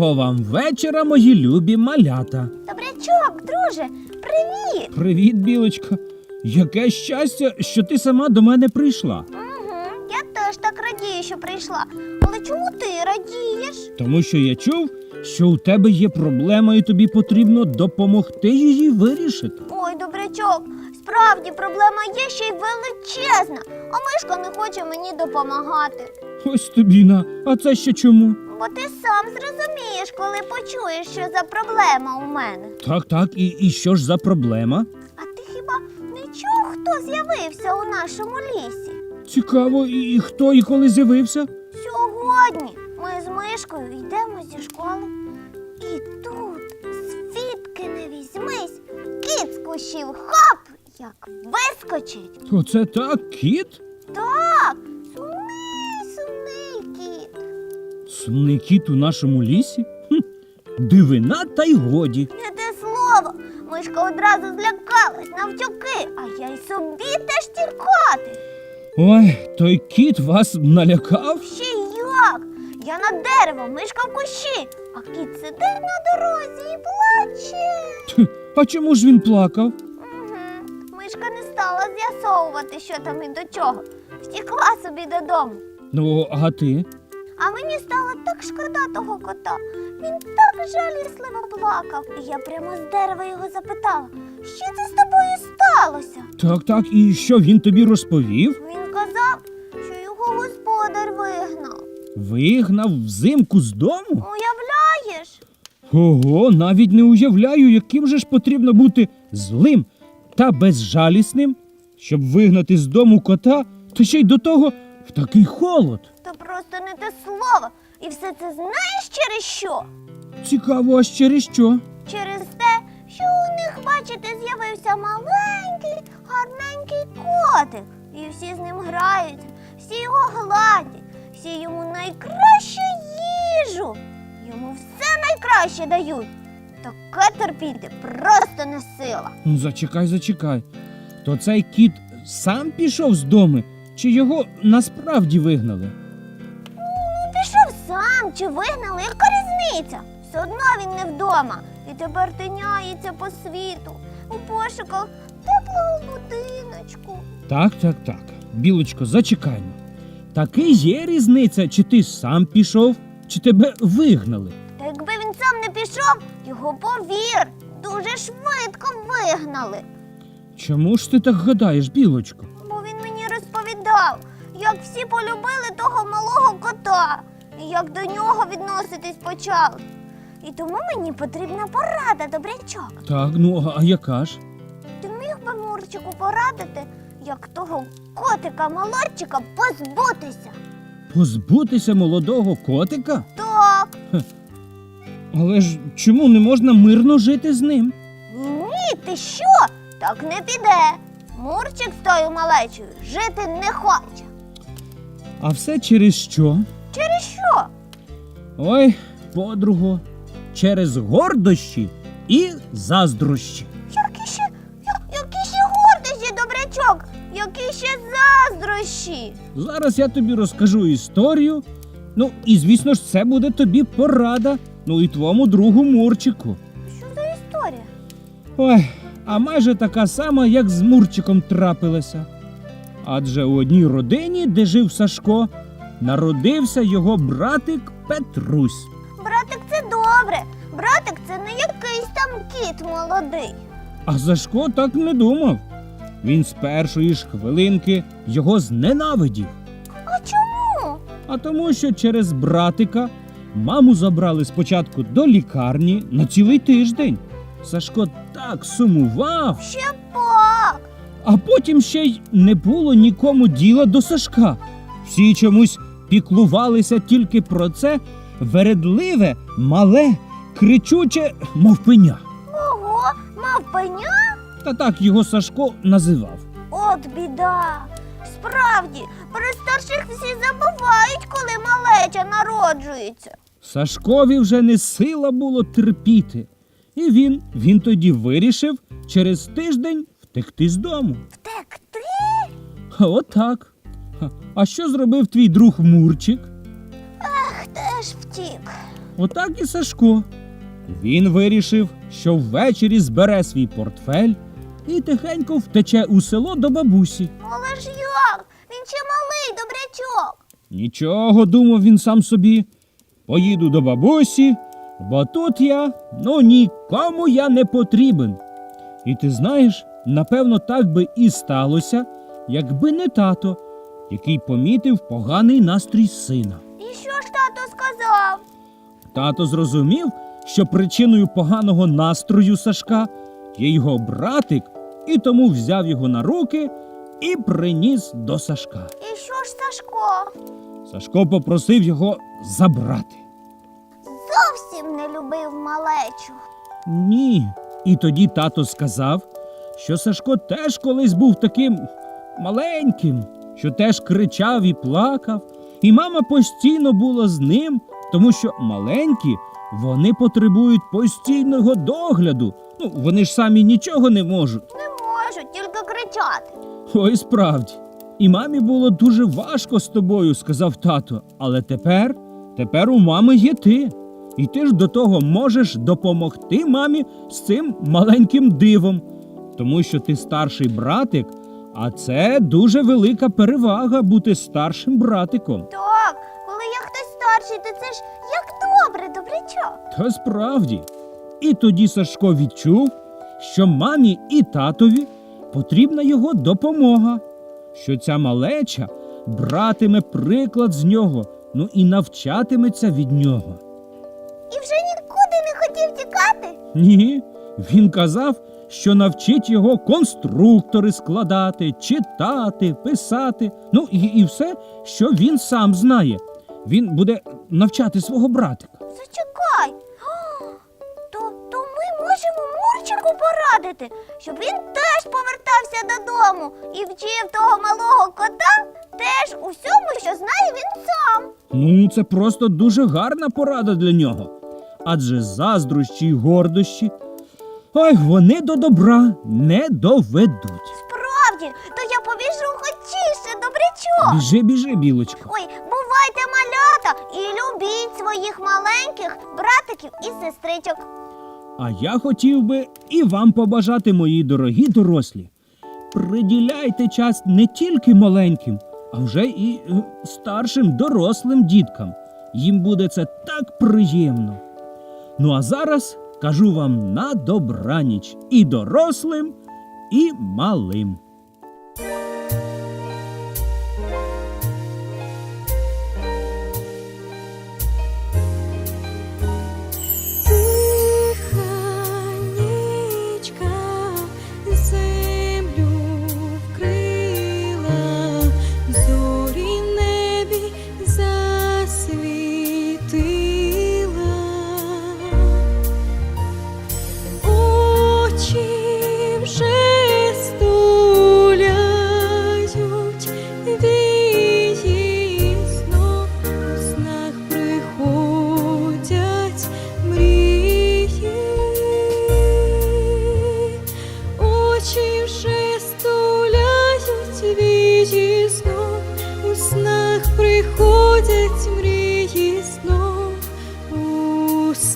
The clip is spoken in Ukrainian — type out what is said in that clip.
Доброго вам вечора, мої любі малята. Добрячок, друже, привіт! Привіт, білочка. Яке щастя, що ти сама до мене прийшла. Угу, я теж так радію, що прийшла. Але чому ти радієш? Тому що я чув, що у тебе є проблема, і тобі потрібно допомогти її вирішити. Ой, добрячок, справді проблема є ще й величезна, а мишка не хоче мені допомагати. Ось тобі на. А це ще чому? Бо ти сам зрозумієш, коли почуєш, що за проблема у мене. Так, так, і, і що ж за проблема? А ти хіба не чув, хто з'явився у нашому лісі? Цікаво, і, і хто і коли з'явився? Сьогодні ми з мишкою йдемо зі школи. І тут, звідки не візьмись, кіт з кущів хоп, як вискочить. Оце так, кіт? Так, Сумний кіт у нашому лісі? Хм, дивина та й годі. Не те слово. Мишка одразу злякалась навтюки, а я й собі теж тікати. Ой, той кіт вас налякав? Ще як? Я на дерево, мишка в кущі, а кіт сидить на дорозі і плаче. А чому ж він плакав? Угу. Мишка не стала з'ясовувати, що там і до чого. Втікла собі додому. Ну, а ти? А мені стало так шкода того кота. Він так жалісливо плакав. І я прямо з дерева його запитала, що це з тобою сталося? Так, так, і що він тобі розповів? Він казав, що його господар вигнав. Вигнав взимку з дому? Уявляєш? Ого, навіть не уявляю, яким же ж потрібно бути злим та безжалісним, щоб вигнати з дому кота, та ще й до того в такий холод. То просто не те слово. І все це знаєш через що? Цікаво, а через що? Через те, що у них, бачите, з'явився маленький, гарненький котик. І всі з ним граються, всі його гладять, всі йому найкращу їжу. Йому все найкраще дають. Таке терпіти просто не сила. Ну, зачекай, зачекай. То цей кіт сам пішов з дому, чи його насправді вигнали? Ну, пішов сам чи вигнали, яка різниця? Все одно він не вдома і тепер тиняється по світу у пошуках теплого будиночку. Так, так, так. Білочко, зачекаймо. Таки є різниця, чи ти сам пішов, чи тебе вигнали. Та якби він сам не пішов, його повір, дуже швидко вигнали. Чому ж ти так гадаєш, білочко? Розповідав, як всі полюбили того малого кота, і як до нього відноситись почали. І тому мені потрібна порада, добрячок. Так, ну а яка ж? Ти міг би Мурчику порадити, як того котика молодчика позбутися? Позбутися молодого котика? Так, Але ж чому не можна мирно жити з ним? ні, ти що? Так не піде. Мурчик з тою малечою жити не хоче. А все через що? Через що? Ой, подруго, через гордощі і заздрощі. Які ще, я- які ще гордощі, добрячок, які ще заздрощі. Зараз я тобі розкажу історію. Ну, і звісно ж, це буде тобі порада. Ну і твому другу Мурчику. Що за історія? Ой, а майже така сама, як з Мурчиком трапилася. Адже у одній родині, де жив Сашко, народився його братик Петрусь. Братик, це добре. Братик це не якийсь там кіт молодий. А Сашко так не думав. Він з першої ж хвилинки його зненавидів. А чому? А тому, що через братика маму забрали спочатку до лікарні на цілий тиждень. Сашко так сумував, Ще пак. а потім ще й не було нікому діла до Сашка. Всі чомусь піклувалися тільки про це вередливе, мале, кричуче мовпеня. Ого, мав пеня? Та так його Сашко називав. От біда. Справді, про старших всі забувають, коли малеча народжується. Сашкові вже не сила було терпіти. І він, він тоді вирішив через тиждень втекти з дому. Втекти? Отак. А що зробив твій друг Мурчик? Ах, теж втік. Отак і Сашко. Він вирішив, що ввечері збере свій портфель і тихенько втече у село до бабусі. Але ж як? Він ще малий добрячок. Нічого, думав він сам собі. Поїду до бабусі, бо тут я, ну нікому я не потрібен. І ти знаєш, напевно, так би і сталося, якби не тато, який помітив поганий настрій сина. І що ж тато сказав? Тато зрозумів, що причиною поганого настрою Сашка є його братик, і тому взяв його на руки і приніс до Сашка. І що ж Сашко? Сашко попросив його забрати. Зовсім не любив малечу. Ні. І тоді тато сказав, що Сашко теж колись був таким маленьким, що теж кричав і плакав, і мама постійно була з ним, тому що маленькі вони потребують постійного догляду. Ну, вони ж самі нічого не можуть. Не можу, тільки кричати. Ой, справді. І мамі було дуже важко з тобою, сказав тато. Але тепер, тепер у мами є ти. І ти ж до того можеш допомогти мамі з цим маленьким дивом, тому що ти старший братик, а це дуже велика перевага бути старшим братиком. Так, коли я хтось старший, то це ж як добре, добрячок. Та справді. І тоді Сашко відчув, що мамі і татові потрібна його допомога, що ця малеча братиме приклад з нього, ну і навчатиметься від нього. Ні, він казав, що навчить його конструктори складати, читати, писати, ну і, і все, що він сам знає. Він буде навчати свого братика. Зачекай. То, то ми можемо Мурчику порадити, щоб він теж повертався додому і вчив того малого кота теж усьому, що знає він сам. Ну, це просто дуже гарна порада для нього. Адже заздрощі й гордощі, ой, вони до добра не доведуть. Справді, то я побіжу хочіше, добрячок. Біжи, біжи, білочко. Ой, бувайте малята і любіть своїх маленьких братиків і сестричок. А я хотів би і вам побажати, мої дорогі дорослі. Приділяйте час не тільки маленьким, а вже і е, старшим дорослим діткам. Їм буде це так приємно. Ну а зараз кажу вам на добраніч і дорослим, і малим.